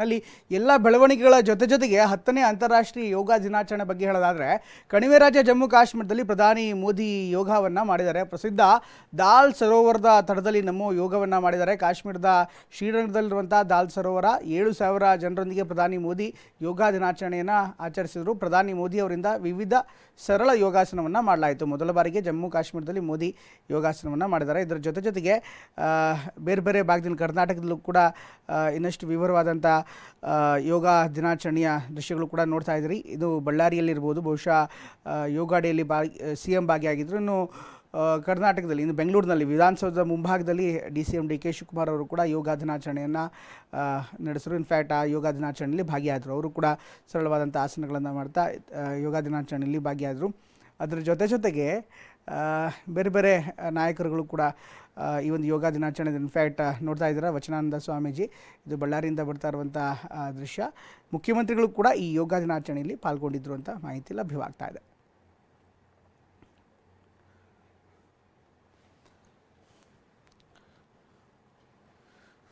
ನಲ್ಲಿ ಎಲ್ಲ ಬೆಳವಣಿಗೆಗಳ ಜೊತೆ ಜೊತೆಗೆ ಹತ್ತನೇ ಅಂತಾರಾಷ್ಟ್ರೀಯ ಯೋಗ ದಿನಾಚರಣೆ ಬಗ್ಗೆ ಹೇಳೋದಾದರೆ, ಕಣಿವೆ ರಾಜ್ಯ ಜಮ್ಮು ಕಾಶ್ಮೀರದಲ್ಲಿ ಪ್ರಧಾನಿ ಮೋದಿ ಯೋಗವನ್ನು ಮಾಡಿದ್ದಾರೆ. ಪ್ರಸಿದ್ಧ ದಾಲ್ ಸರೋವರದ ತಡದಲ್ಲಿ ನಮ್ಮ ಯೋಗವನ್ನು ಮಾಡಿದ್ದಾರೆ. ಕಾಶ್ಮೀರದ ಶ್ರೀರಂಗದಲ್ಲಿರುವಂಥ ದಾಲ್ ಸರೋವರ ಏಳು ಸಾವಿರ ಜನರೊಂದಿಗೆ ಪ್ರಧಾನಿ ಮೋದಿ ಯೋಗ ದಿನಾಚರಣೆಯನ್ನು ಆಚರಿಸಿದರು. ಪ್ರಧಾನಿ ಮೋದಿ ಅವರಿಂದ ವಿವಿಧ ಸರಳ ಯೋಗಾಸನವನ್ನು ಮಾಡಲಾಯಿತು. ಮೊದಲ ಬಾರಿಗೆ ಜಮ್ಮು ಕಾಶ್ಮೀರದಲ್ಲಿ ಮೋದಿ ಯೋಗಾಸನವನ್ನು ಮಾಡಿದ್ದಾರೆ. ಇದರ ಜೊತೆ ಜೊತೆಗೆ ಬೇರೆ ಬೇರೆ ಭಾಗದಲ್ಲಿ ಕರ್ನಾಟಕದಲ್ಲೂ ಕೂಡ ಇನ್ನಷ್ಟು ವಿವರವಾದಂಥ ಯೋಗ ದಿನಾಚರಣೆಯ ದೃಶ್ಯಗಳು ಕೂಡ ನೋಡ್ತಾ ಇದ್ದೀರಿ. ಇದು ಬಳ್ಳಾರಿಯಲ್ಲಿರ್ಬೋದು. ಬಹುಶಃ ಯೋಗ ಡೇಲಿ ಬಾ ಸಿ ಎಂ ಭಾಗಿಯಾಗಿದ್ದರು ಇನ್ನು ಕರ್ನಾಟಕದಲ್ಲಿ, ಇನ್ನು ಬೆಂಗಳೂರಿನಲ್ಲಿ, ವಿಧಾನಸೌಧದ ಮುಂಭಾಗದಲ್ಲಿ D C M D K Shivakumar ಅವರು ಕೂಡ ಯೋಗ ದಿನಾಚರಣೆಯನ್ನು ನಡೆಸಿದ್ರು. ಇನ್ಫ್ಯಾಕ್ಟ್ ಆ ಯೋಗ ದಿನಾಚರಣೆಯಲ್ಲಿ ಭಾಗಿಯಾದರು. ಅವರು ಕೂಡ ಸರಳವಾದಂಥ ಆಸನಗಳನ್ನು ಮಾಡ್ತಾ ಯೋಗ ದಿನಾಚರಣೆಯಲ್ಲಿ ಭಾಗಿಯಾದರು. ಅದರ ಜೊತೆ ಜೊತೆಗೆ ಬೇರೆ ಬೇರೆ ನಾಯಕರುಗಳು ಕೂಡ ಈ ಒಂದು ಯೋಗ ದಿನಾಚರಣೆ ಇನ್ಫ್ಯಾಕ್ಟ್ ನೋಡ್ತಾ ಇದ್ದೀರಾ ವಚನಾನಂದ ಸ್ವಾಮೀಜಿ. ಇದು ಬಳ್ಳಾರಿಯಿಂದ ಬರ್ತಾ ಇರುವಂಥ ದೃಶ್ಯ. ಮುಖ್ಯಮಂತ್ರಿಗಳು ಕೂಡ ಈ ಯೋಗ ದಿನಾಚರಣೆಯಲ್ಲಿ ಪಾಲ್ಗೊಂಡಿದ್ರು ಅಂತ ಮಾಹಿತಿ ಲಭ್ಯವಾಗ್ತಾ ಇದೆ.